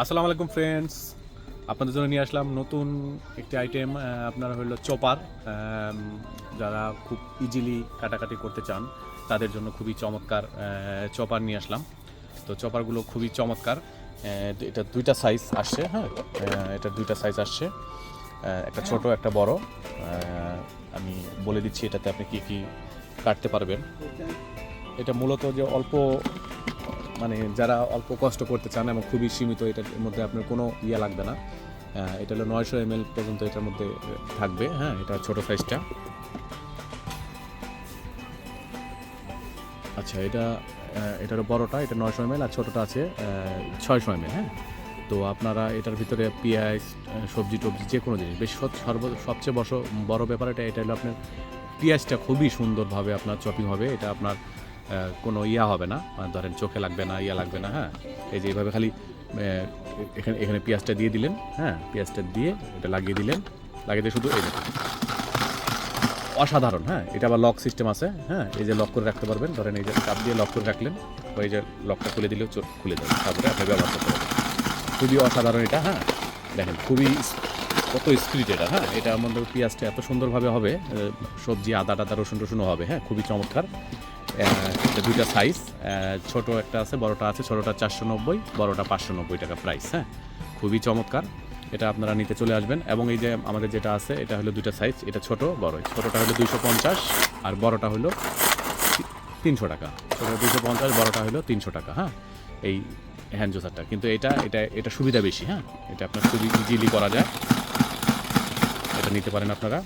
আসসালামু আলাইকুম ফ্রেন্ডস আপনাদের জন্য নিয়ে আসলাম নতুন একটি আইটেম আপনার হলো চপার। যারা খুব ইজিলি কাটাকাটি করতে চান, তাদের জন্য খুবই চমৎকার চপার নিয়ে আসলাম। তো চপারগুলো খুবই চমৎকার। এটা দুইটা সাইজ আসছে হ্যাঁ? এটা দুইটা সাইজ আসছে। একটা ছোট, একটা বড়। আমি বলে দিচ্ছি এটাতে আপনি কি কি কাটতে পারবেন। এটা মূলত যে অল্প মানে যারা অল্প কষ্ট করতে চান এবং খুবই সীমিত এটার মধ্যে আপনার কোনো ইয়ে লাগবে না। এটা হলো নয়শো এম পর্যন্ত এটার মধ্যে থাকবে হ্যাঁ এটা ছোট সাইজটা। আচ্ছা এটা আহ, এটা হলো বড়টা এটা নয়শো এম আর ছোটোটা আছে ছয়শো এম হ্যাঁ। তো আপনারা এটার ভিতরে পেঁয়াজ সবজি টবজি যে কোনো জিনিস বেশি সর্ব সবচেয়ে বড় বড় ব্যাপার এটা এটা হলো আপনার পেঁয়াজটা খুবই সুন্দরভাবে আপনার চপিং হবে এটা আপনার কোনো ইয়া হবে না। ধরেন চোখে লাগবে না, ইয়া লাগবে না হ্যাঁ? এই যে এইভাবে খালি এখানে এখানে পেঁয়াজটা দিয়ে দিলেন হ্যাঁ? পেঁয়াজটা দিয়ে এটা লাগিয়ে দিলেন। লাগিয়ে দিয়ে শুধু এই অসাধারণ হ্যাঁ? এটা আবার লক সিস্টেম আছে হ্যাঁ? এই যে লক করে রাখতে পারবেন। ধরেন এই যে চাপ দিয়ে লক করে রাখলেন ওই যে লকটা খুলে দিলেও চোখ খুলে যাবে তারপরে আপনি ব্যবহার করতে পারবেন। খুবই অসাধারণ এটা হ্যাঁ? দেখেন, খুবই কত স্পিরিট এটা হ্যাঁ? এটা আমাদের পেঁয়াজটা এত সুন্দরভাবে হবে সবজি আদা টাদা রসুন টসুনও হবে হ্যাঁ? খুবই চমৎকার। দুইটা সাইজ ছোট একটা আছে, বড়টা আছে, ছোটোটা চারশো নব্বই, বড়টা পাঁচশো নব্বই টাকা প্রাইস হ্যাঁ? খুবই চমৎকার। এটা আপনারা নিতে চলে আসবেন। এবং এই যে আমাদের যেটা আছে, এটা হলো দুইটা সাইজ এটা ছোট, বড়। ছোটোটা হলো দুইশো পঞ্চাশ, আর বড়টা হলো তিনশো টাকা। ছোটো দুশো পঞ্চাশ, বড়টা হলো তিনশো টাকা হ্যাঁ? এই হ্যান্ড জোসারটা কিন্তু এটা এটা এটা সুবিধা বেশি হ্যাঁ? এটা আপনার খুবই ইজিলি করা যায়। এটা নিতে পারেন আপনারা।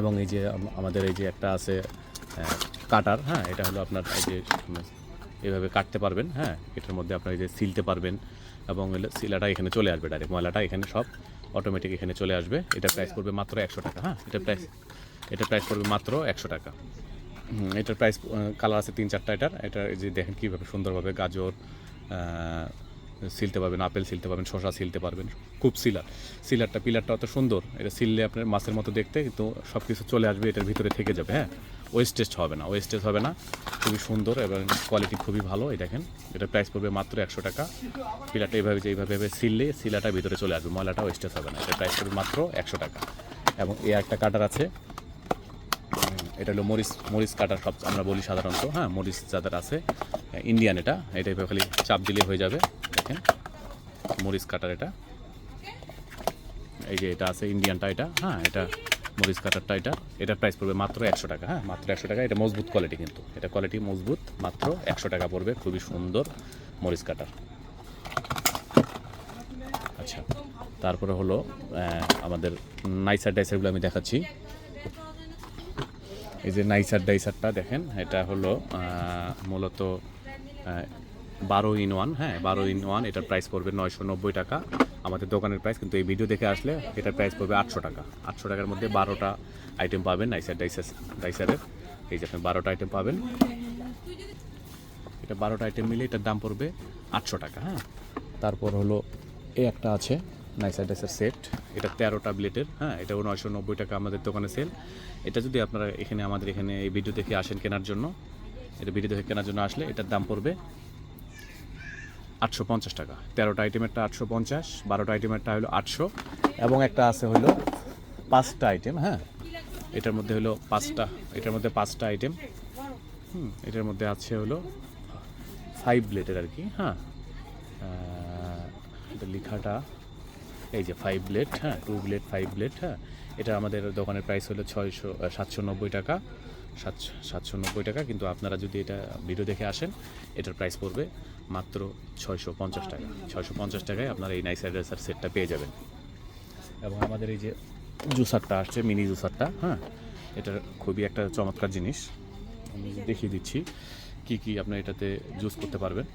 এবং এই যে আমাদের এই যে একটা আছে কাটার হ্যাঁ এটা হলো আপনার এই যে, এভাবে কাটতে পারবেন হ্যাঁ এটার মধ্যে আপনার এই যে সিলতে পারবেন এবং সিলাটা এখানে চলে আসবে ডাইরেক্ট ময়লাটা এখানে সব অটোমেটিক এখানে চলে আসবে, এটা প্রাইস পড়বে মাত্র একশো টাকা হ্যাঁ এটা প্রাইস এটা প্রাইস পড়বে মাত্র একশো টাকা। এটার প্রাইস কালার আছে তিন চারটা এটার এটা এই যে দেখেন কীভাবে সুন্দরভাবে গাজর সিলতে পারবেন, আপেল সিলতে পারবেন শশা সিলতে পারবেন, খুব সিলার। সিলারটা, পিলারটা অত সুন্দর, এটা সিললে আপনার মাছের মতো দেখতে, কিন্তু সব কিছু চলে আসবে, এটার ভিতরে থেকে যাবে হ্যাঁ। ওয়েস্টেজ হবে না ওয়েস্টেজ হবে না। খুবই সুন্দর এবং কোয়ালিটি খুবই ভালো, এই দেখেন। এটা প্রাইস পড়বে মাত্র একশো টাকা। পিলাটা এইভাবে যে এইভাবে এইভাবে সিললে, সিলাটা ভিতরে চলে আসবে, ময়লাটা ওয়েস্টেজ হবে না। এটা প্রাইস পড়বে মাত্র একশো টাকা। এবং এই একটা কাটার আছে। এটা হলো মরিচ মরিচ কাটার সব আমরা বলি সাধারণত। হ্যাঁ মরিচ যাদের আছে ইন্ডিয়ান এটা। এটা এভাবে খালি চাপ দিলে হয়ে যাবে। দেখেন, মরিচ কাটার এটা। এই যে এটা আছে ইন্ডিয়ানটা এটা। হ্যাঁ এটা মরিচ কাটারটা এটা, এটার প্রাইস পড়বে মাত্র একশো টাকা হ্যাঁ? মাত্র একশো টাকা, এটা মজবুত কোয়ালিটি কিন্তু। এটা কোয়ালিটি মজবুত, মাত্র একশো টাকা পড়বে, খুবই সুন্দর মরিচ কাটার। আচ্ছা তারপরে হলো আমাদের নাইসার ডাইসারগুলো আমি দেখাচ্ছি। এই যে নাইসার ডাইসারটা দেখেন, এটা হলো মূলত বারো ইন ওয়ান হ্যাঁ বারো ইন ওয়ান এটার প্রাইস পড়বে নয়শো নব্বই টাকা। আমাদের দোকানের প্রাইস কিন্তু এই ভিডিও দেখে আসলে এটার প্রাইস পড়বে আটশো টাকা। আটশো টাকার মধ্যে বারোটা আইটেম পাবেন নাইসার ডাইসার ডাইসারের এই যে আপনি বারোটা আইটেম পাবেন। এটা বারোটা আইটেম মিলে এটার দাম পড়বে আটশো টাকা হ্যাঁ? তারপর হলো এই একটা আছে নাইসার ডাইসার সেট এটা তেরোটা ব্লেটের হ্যাঁ? এটাও নয়শো নব্বই টাকা আমাদের দোকানে সেল এটা যদি আপনারা এখানে আমাদের এখানে এই ভিডিও দেখে আসেন কেনার জন্য, এটা ভিডিও দেখে কেনার জন্য আসলে এটার দাম পড়বে আটশো পঞ্চাশ টাকা। তেরোটা আইটেমেরটা আটশো পঞ্চাশ, বারোটা আইটেমেরটা হলো আটশো, এবং একটা আছে হলো পাঁচটা আইটেম হ্যাঁ? এটার মধ্যে হলো পাঁচটা, এটার মধ্যে পাঁচটা আইটেম। হুম, এটার মধ্যে আছে হলো ফাইভ প্লেটের আর কি হ্যাঁ? এটা লেখাটা এই যে ফাইভ ব্লেড হ্যাঁ টু ব্লেড ফাইভ ব্লেড হ্যাঁ এটা আমাদের দোকানের প্রাইস হলো ছয়শো সাতশো নব্বই টাকা। সাতশো সাতশো নব্বই টাকা, কিন্তু আপনারা যদি এটা ভিডিও দেখে আসেন, এটার প্রাইস পড়বে মাত্র ছয়শো পঞ্চাশ টাকা। ছয়শো পঞ্চাশ টাকায় আপনারা এই নাইস অ্যাড্রেসার সেটটা পেয়ে যাবেন। এবং আমাদের এই যে জুসারটা আসছে মিনি জুসারটা হ্যাঁ এটার খুবই একটা চমৎকার জিনিস। আমি দেখিয়ে দিচ্ছি কি কি আপনার এটাতে জুস করতে পারবেন।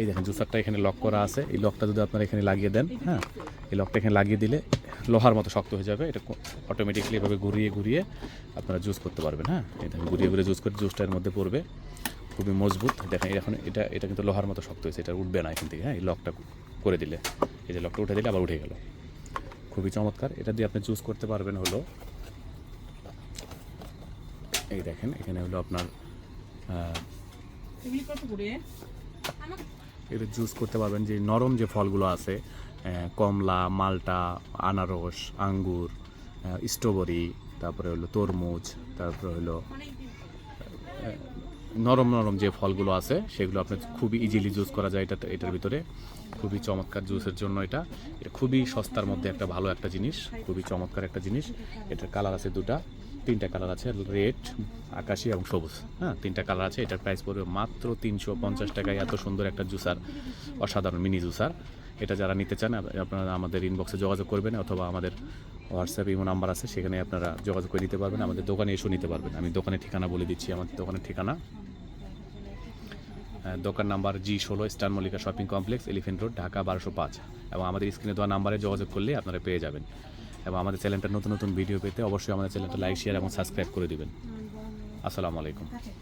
এই দেখেন, জুসারটা এখানে লক করা আছে। এই লকটা যদি আপনারা এখানে লাগিয়ে দেন হ্যাঁ এই লকটা এখানে লাগিয়ে দিলে লোহার মতো শক্ত হয়ে যাবে। এটা অটোমেটিকলি এভাবে ঘুরিয়ে ঘুরিয়ে আপনারা জুস করতে পারবেন হ্যাঁ। এই দেখেন, ঘুরিয়ে ঘুরিয়ে জুস করে জুসটা এর মধ্যে পড়বে। খুবই মজবুত। দেখেন এখন এটা এটা কিন্তু লোহার মতো শক্ত হয়েছে, এটা উঠবে না এখান থেকে হ্যাঁ এই লকটা করে দিলে। এই যে লকটা উঠে দিলে আবার উঠে গেল। খুবই চমৎকার। এটা দিয়ে আপনি জুস করতে পারবেন হলো, এই দেখেন, এখানে হলো আপনার এটা জুস করতে পারবেন যে নরম যে ফলগুলো আছে কমলা, মালটা, আনারস, আঙ্গুর স্ট্রবেরি তারপরে হলো তরমুজ, তারপরে হলো নরম নরম যে ফলগুলো আছে, সেগুলো আপনার খুবই ইজিলি জুস করা যায়। এটা, এটার ভিতরে খুবই চমৎকার জুসের জন্য এটা। এটা খুবই সস্তার মধ্যে একটা ভালো একটা জিনিস, খুবই চমৎকার একটা জিনিস। এটার কালার আছে দুটা। তিনটা কালার আছে, রেড, আকাশি এবং সবুজ। হ্যাঁ তিনটা কালার আছে, এটার প্রাইস পড়বে মাত্র তিনশো পঞ্চাশ টাকায় এত সুন্দর একটা জুসার, অসাধারণ মিনি জুসার। এটা যারা নিতে চান আপনারা আমাদের ইনবক্সে যোগাযোগ করবেন অথবা আমাদের হোয়াটসঅ্যাপ ইমো নাম্বার আছে, সেখানে আপনারা যোগাযোগ করে নিতে পারবেন, আমাদের দোকানে এসেও নিতে পারবেন। আমি দোকানের ঠিকানা বলে দিচ্ছি আমাদের দোকানের ঠিকানা। দোকান নাম্বার জি ষোলো, star Mallika shopping complex elephant road Dhaka বারোশো পাঁচ। এবং আমাদের স্ক্রিনে দেওয়া নাম্বারে যোগাযোগ করলে আপনারা পেয়ে যাবেন। এবং আমাদের চ্যানেলটা নতুন নতুন ভিডিও পেতে অবশ্যই আমাদের চ্যানেলটা লাইক শেয়ার এবং সাবস্ক্রাইব করে দেবেন। আসসালামু আলাইকুম।